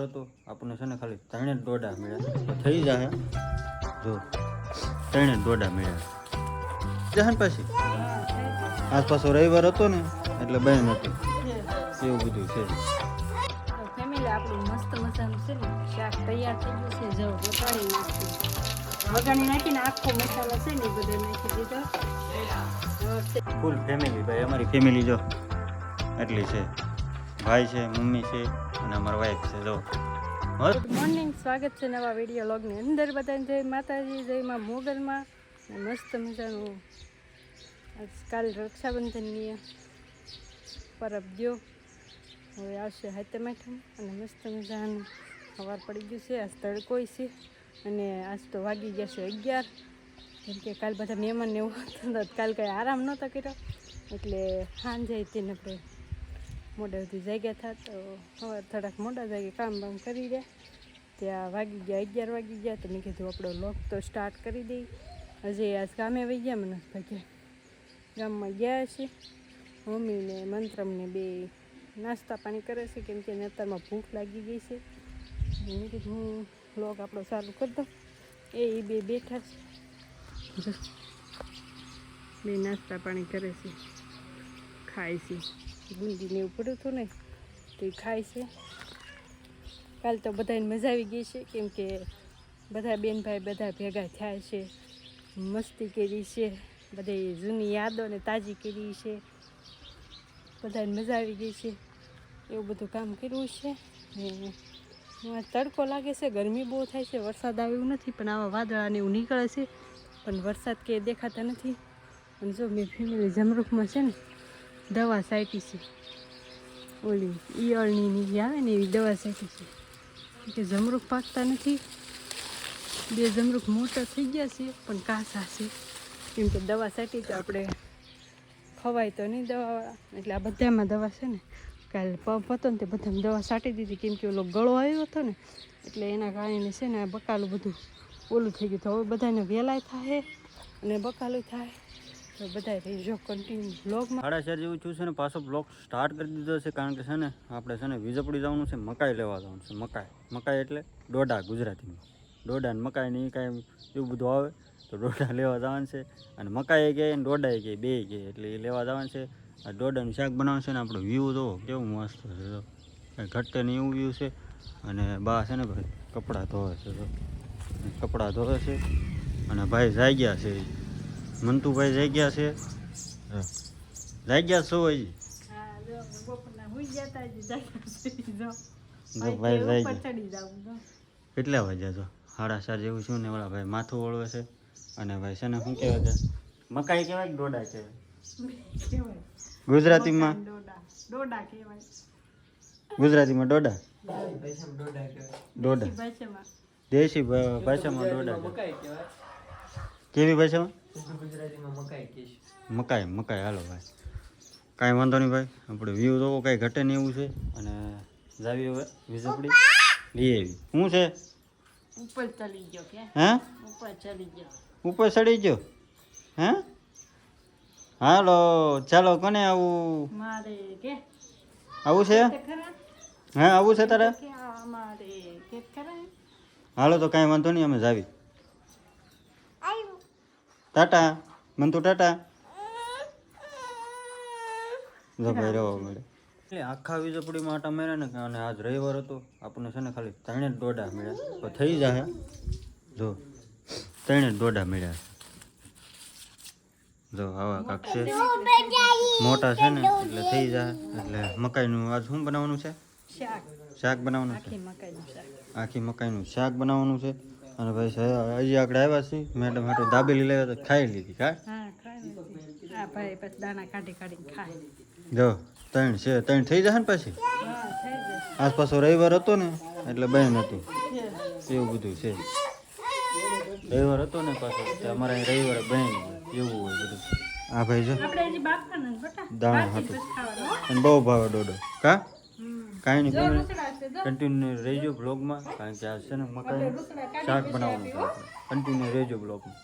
હતો આપણને છે ને ખાલી ત્રણે દોડા મળ્યા તો થઈ જાય જો ત્રણે દોડા મળ્યા જહાન પાછી? પછી આસપાસ રવિવાર હતો ને એટલે બેન હતું. એવું બધું છે. ફેમિલી આપણું મસ્ત મજાનું છે ને શાક તૈયાર થઈ ગયું છે જો વટાણી નાખી. વઘાણી નાખીને આખો મસાલો છે ને બધો નાખી દીધો. છે- ફૂલ ફેમિલી ભાઈ અમારી ફેમિલી જો. એટલી છે. ભાઈ છે મમ્મી છે. અને અમારો વાઈફ છે, જો. ગુડ મોર્નિંગ સ્વાગત છે નવા વીડિયો લોગની અંદર બધાને. જય માતાજી જયમાં મોગલમાં. મસ્ત મજાનું આજકાલ રક્ષાબંધનની પરબ ગયો. હવે આવશે હાથે માઠમ અને મસ્ત મજાનું સવાર પડી ગયું છે. આજ તડકોય છે? અને આજ તો વાગી ગયા છે અગિયાર. કેમ કે કાલ બધા મહેમાન ને એવું હતું કાલ કંઈ આરામ નહોતો કર્યો. એટલે સાંજે તેને આપણે મોડા સુધી જાગ્યા હતા તો હવે થોડાક મોડા જાગે, કામ બામ કરી રહ્યા. ત્યાં વાગી ગયા, અગિયાર વાગી ગયા તો મેં કીધું આપણો લોક તો સ્ટાર્ટ કરી દઈ હજી આજ ગામે વહી ગયા, મને ભાગ્યા ગામમાં ગયા છે મમ્મીને મંત્રમને બે નાસ્તા પાણી કરે છે, કેમ કે અત્યારમાં ભૂખ લાગી ગઈ છે. મેં કીધું હું લોક આપણો ચાલુ કરી દઉં. એ બે બેઠા છે. બે નાસ્તા પાણી કરે છે. ખાય છે. બુંદીને એવું પડ્યું હતું ને, તો એ ખાય છે. કાલ તો બધાને મજા આવી ગઈ છે, કેમ કે બધા બેનભાઈ બધા ભેગા થયા છે, મસ્તી કરી છે બધી જૂની યાદોને તાજી કરી છે. બધાને મજા આવી ગઈ છે, એવું બધું કામ કર્યું છે ને તડકો લાગે છે, ગરમી બહુ થાય છે, વરસાદ આવ્યો નથી, પણ આવા વાદળાને એવું નીકળે છે, પણ વરસાદ કે દેખાતા નથી. અને જો મેં ફેમિલી જમરૂખમાં છે ને દવા સાઈટી છે. ઓલી ઈયળની નીચે આવે ને એવી દવા સાઈટી છે. કે જમરૂખ પાકતા નથી. બે જમરૂખ મોટા થઈ ગયા છે, પણ કાસા છે. કેમ કે દવા સાટી તો આપણે ખવાય તો નહીં દવાવાળા એટલે આ બધામાં દવા છે ને. કાલે પંપ હતો ને તે બધામાં દવા સાટી દીધી. કેમ કે ઓલો ગળો આવ્યો હતો ને, એટલે એના કારણે છે ને બકાલું બધું ઓલું થઈ ગયું. તો હવે બધાને વેલાય થાય અને બકાલું થાય. તો બધા ચાર જેવું છું છે ને, પાછો બ્લોક સ્ટાર્ટ કરી દીધો છે કારણ કે છે ને, આપણે છે ને વીજપડી જવાનું છે, મકાઈ લેવા જવાનું છે, મકાઈ. મકાઈ એટલે ડોડા ગુજરાતીમાં ડોડા ને મકાઈ ને કાંઈ એવું બધું આવે, તો ડોડા લેવા જવાનું છે. અને મકાઈ કહે ને ડોડા કહે બે કહે એટલે એ લેવા જવાનું છે. આ ડોડાનું શાક બનાવશે ને, આપણો વ્યૂ જોવો, કેવું મસ્ત છે, જો. કાંઈ ઘટે નહીં એવું વ્યૂ છે. અને બા છે ને, ભાઈ, કપડાં ધોવે છે, જો. કપડાં ધોવે છે. અને ભાઈ જાગ્યા છે. મંતુભાઈ જાગ્યા છે. હા. ગયા છો હજી? હા જો બપોરના હુઈ ગયા તા હજી કેટલા વાગ્યા છો? સાડા ચાર જેવું છું ને વાળા ભાઈ માથું વળવે છે. અને ભાઈ છે ને શું કહેવાય છે? મકાઈ કહેવાય કે ડોડા કહેવાય? ગુજરાતીમાં? ડોડા. ડોડા કહેવાય. ગુજરાતીમાં ડોડા? ડોડા દેશી ભાષામાં. ડોડા કેવી ભાષામાં? મકાઈ મકાઈ હાલો ભાઈ. કાંઈ વાંધો નહીં ભાઈ આપણે વ્યૂ જોવો કાંઈ ઘટે નહીં એવું છે. અને જાવી હવે વીજપડી લઈ આવી. શું છે? ઉપર ચડી ગયો કે? હે? ઉપર ચડી ગયો. ઉપર ચડી ગયો? હે? હાલો ચાલો કોને આવું? મારે કે? આવું છે? હા આવું છે તારે? કે આ મારે કે ખરા? હાલો તો કાંઈ વાંધો નહીં અમે જાવી. ટાટા મન તો ટાટા. જો ભાઈ રહેવા મળે એટલે આખા વીજપડીમાં આટા મેળ્યા ને અને આજ રવિવાર હતો આપણને છે ને ખાલી ત્રણે જ દોડા મળ્યા. તો થઈ જાય જો ત્રણે જ દોડા મળ્યા. જો આવા કાક છે. મોટા છે ને એટલે થઈ જાય. એટલે મકાઈનું આજ શું બનાવવાનું છે? શાક. શાક બનાવવાનું છે? આખી મકાઈનું શાક. આખી મકાઈનું શાક બનાવવાનું છે. અને ભાઈ સાહેબ હજી આગળ આવ્યા છીએ. મેડમ હાટું દાબેલી લેવા તો ખાઈ લીધી કા હા હા જો ત્રણ છે ત્રણ થઈ જશે ને પછી? આસપાસો રવિવાર હતો ને એટલે બહેન હતું. એવું બધું છે. રવિવાર હતો ને પાછો અમારે અહીં રવિવારે બેન એવું હોય બધું. આ ભાઈ જો આપણે દાણા હતું હો. અને બહુ ભાવે ડોડો. કા. કાંઈ નહીં કન્ટિન્યુ રહેજો બ્લોગમાં કારણ કે આ છે ને મકાઈ શાક બનાવવાનું કન્ટિન્યુ રહેજો બ્લોગમાં.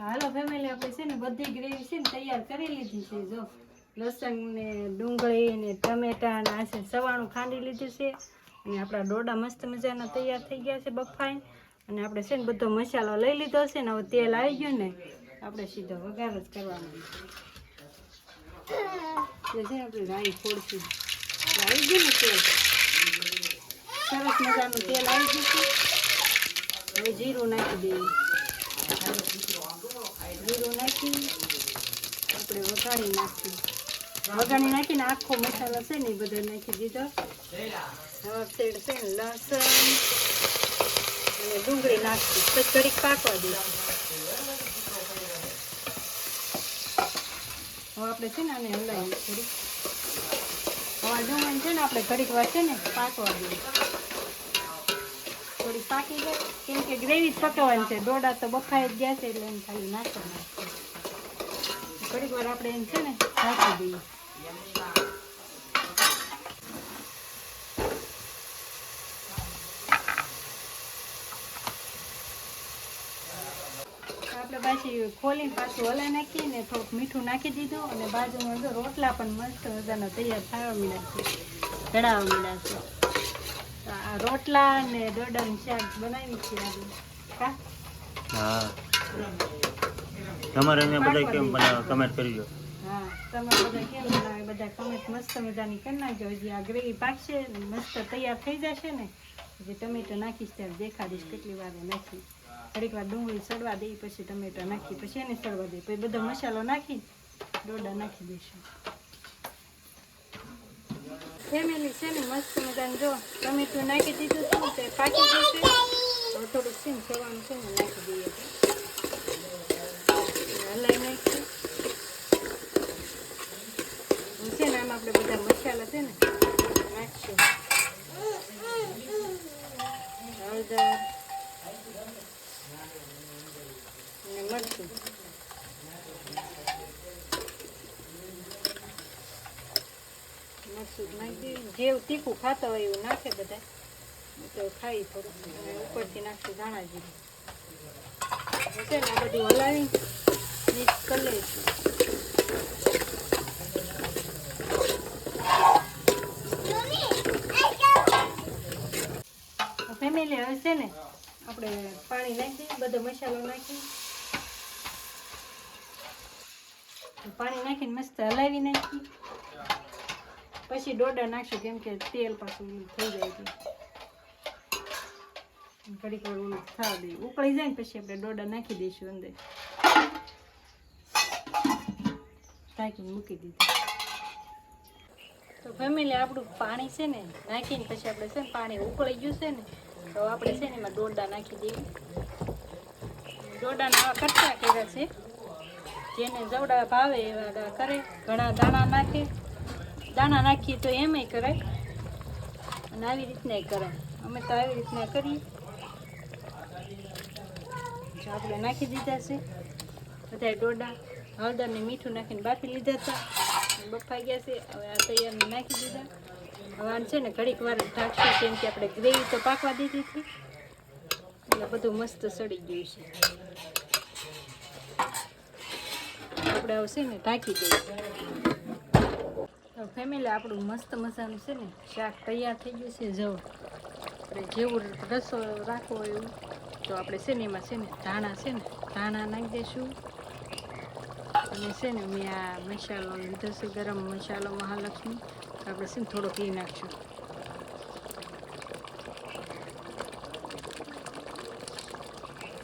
હાલો ફેમિલી આપણે છે ને બધી ગ્રેવી છે ને તૈયાર કરી લીધી છે જો. લસણ ને ડુંગળી ને ટમેટા ને આ છે સવાણું ખાંડી લીધું છે. અને આપણા ડોડા મસ્ત મજાના તૈયાર થઈ ગયા છે બફાઈ અને આપણે છે ને બધો મસાલો લઈ લીધો છે ને હવે તેલ આવી ગયું ને આપણે સીધો વઘાર જ કરવાનો છે. આપણે રાઈ આવી તેલ? સરસ મજાનું તેલ આવી ગયું હવે જીરું નાખી દઈએ. જીરું નાખી, આપણે વઘારી નાખીએ. વઘારી નાખીને આખો મસાલો છે ને એ બધો નાખી દીધો. હવે શેડ છે લસણ અને ડુંગળી નાખી પછી ઘડીક પાકવા દઈશું. હવે આપણે છે ને આને હલાવી થોડીક. હવે છે ને, આપણે ઘડીક વાર છે ને પાકવા દઈએ થોડી પાકી જાય કેમ કે ગ્રેવી પકવવાની છે. ડોડા તો બફાઈ જ ગયા છે, એટલે એમ ખાલી નાખીએ ઘડીક વાર આપણે એમ છે ને, નાખી દઈએ. આપણે પાછી ખોલીને પાછું હલાઈ નાખીએ ને થોડુંક મીઠું નાખી દીધું અને બાજુમાં જો રોટલા પણ મસ્ત મજાના તૈયાર થવા મળ્યા છે ચડાવવા મળ્યા છે. તો આ રોટલા ને દોડાનું શાક બનાવી છે આપણે હા. તમારે અહીંયા બધા કેમ બનાવે? કમેન્ટ કરજો હા તમે બધા કેમ બનાવે? બધા કમેન્ટ મસ્ત મજાની કરી નાખજો. હજી આ ગ્રેવી પાકશે મસ્ત તૈયાર થઈ જશે ને. હજી ટમેટો નાખીશ ત્યારે દેખાડીશ કેટલી વાર નાખી થોડીક વાર ડુંગળી સડવા દઈ પછી ટમેટા નાખી, પછી એને સડવા દઈ પછી બધો મસાલો નાખી, ડોડા નાખી દઈશું. ફેમિલી છે ને, મસ્ત મજાનું જો, ટમેટું નાખી દીધું છે તે પાકી જશે થોડુંક સીમ સેવાનું છે ને, નાખી દઈએ હલાઈ નાખીએ હું છે ને આમાં આપણે બધા મસાલા છે ને નાખશું હળદર અને મરચું મરચું નાખી દઈએ જેવું તીખું ખાતા હોય એવું નાખે બધા તો ખાઈ થોડું ઉપરથી નાખશું ધાણા જીરું. છે ને આ બધું હલાવી, મિક્સ કરી લઈશું. ફેમિલી હવે છે ને આપણે પાણી નાખી, બધો મસાલો નાખી. પાણી નાખીને મસ્ત હલાવી નાખી. પછી ડોડા નાખશું કેમ કે તેલ પાછું થઈ જાય છે. ઘડીક વાર ઓલું થવા દઈએ. ઉકળી જાય ને પછી આપણે ડોડા નાખી દઈશું અંદર. ઢાંકીને મૂકી દીધું. તો ફેમિલી આપણું પાણી છે ને નાખીને પછી આપણે છે ને પાણી ઉકળી ગયું છે ને, તો આપણે છે ને એમાં ડોડા નાખી દઈએ. ડોડાના આવા કટકા કર્યા છે. જેને જવડા ભાવે એવા કરે. ઘણા દાણા નાખે. દાણા નાખીએ તો એમાંય કરાય. અને આવી રીતના કરાય. અમે તો આવી રીતના કરીએ. આપણે નાખી દીધા છે. બધા ડોડા હળદર ને મીઠું નાખીને બાફી લીધા હતા. બફાઈ ગયા છે. હવે આ તૈયાર નાખી દીધા. હવે છે ને ઘડીક વાર ઢાંકશું, કેમ કે આપણે ગ્રેવી તો પાકવા દીધી હતી. એટલે બધું મસ્ત સડી ગયું છે. આપણે આવશે ને ઢાંકી દઈએ. ફેમિલી આપણું મસ્ત મજાનું છે ને, શાક તૈયાર થઈ ગયું છે, જવું. આપણે જેવું રસો રાખવો એવું, તો આપણે છે ને એમાં છે ને ધાણા છે ને, ધાણા નાખી દઈશું. અને છે ને મેં આ મસાલો લીધો છે, ગરમ મસાલો મહાલક્ષ્મી. આપણે છે ને થોડો ઘી નાખશું.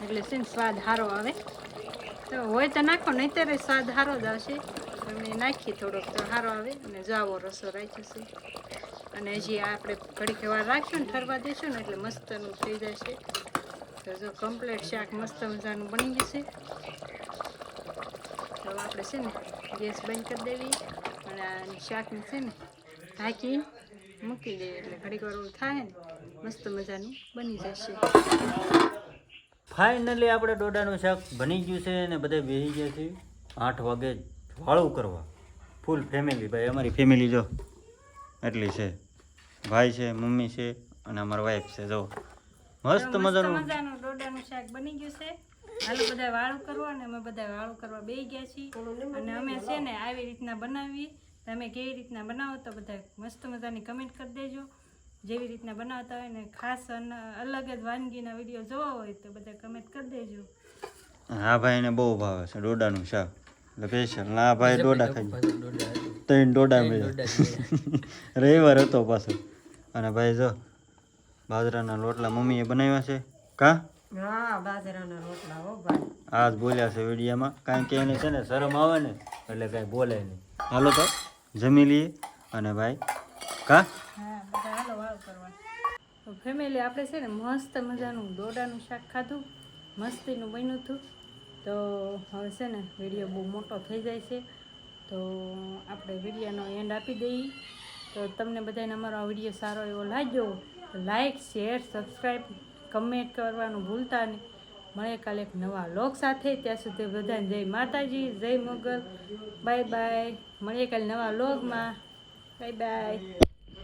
એટલે છે ને સ્વાદ સારો આવે. તો હોય તો નાખો, નહીંતર સ્વાદ સારો જ આવશે. અમે નાખીએ થોડોક તો સારો આવે અને જાવો રસો રાખ્યો છે. અને હજી આપણે ઘડીક વાર રાખશું ને ઠરવા દેશું ને એટલે મસ્તનું થઈ જશે. તો જો કમ્પ્લેટ શાક મસ્ત મજાનું બની જશે તો આપણે છે ને ગેસ બંધ કરી દેવી અને આ શાકને છે ને ઢાંકી મૂકી દેવી એટલે ઘડીક વાર થાય ને મસ્ત મજાનું બની જશે. ફાઇનલી આપણે ડોડાનું શાક બની ગયું છે અને બધા બેસી ગયા છે. આઠ વાગે વાળું કરવા? ફૂલ ફેમિલી ભાઈ અમારી ફેમિલી જો. એટલી છે. ભાઈ છે મમ્મી છે અને અમારા વાઈફ છે જો. મસ્ત મજાનું. મજાનું ડોડાનું શાક બની ગયું છે. હાલો બધા વાળું કરવા અને અમે બધા વાળું કરવા બેસી ગયા છીએ. અને અમે છે ને આવી રીતના બનાવીએ. તમે કેવી રીતના બનાવો તો બધા મસ્ત મજાની કમેન્ટ કરી દેજો. જેવી રીતના બનાવતા હોય ને ખાસ અલગ જ વાનગીના વીડિયો જોવા હોય તો બધા કમેન્ટ કરી દેજો. હા ભાઈ એને બહુ ભાવે છે ડોડાનું શાક. સ્પેશિયલ ના ભાઈ ડોડા ખાઈ ત્રણ ડોડા મળ્યા. રવિવાર હતો પાછો. અને ભાઈ જો બાજરાના રોટલા મમ્મીએ બનાવ્યા છે. કા? હા બાજરાના રોટલા આજ બોલ્યા છે વિડીયામાં. કારણ કે એને છે ને શરમ આવે ને એટલે કાંઈ બોલે નહીં. હાલો તો જમી લઈએ. અને ભાઈ કા? હા બધા હાલો વાળ કરવા. તો ફેમિલી આપણે છે ને મસ્ત મજાનું દોડાનું શાક ખાધું. મસ્તીનું બન્યું હતું. તો હવે છે ને, વીડિયો બહુ મોટો થઈ જાય છે. તો આપણે વિડીયોનો એન્ડ આપી દઈએ. તો તમને બધાને અમારો આ વીડિયો સારો એવો લાગ્યો તો લાઈક શેર સબસ્ક્રાઈબ કમેન્ટ કરવાનું ભૂલતા નહીં. મળે કાલે એક નવા લોક સાથે. ત્યાં સુધી બધાને જય માતાજી, જય મોગલ. બાય બાય મળીએ કાલે નવા લોગમાં બાય બાય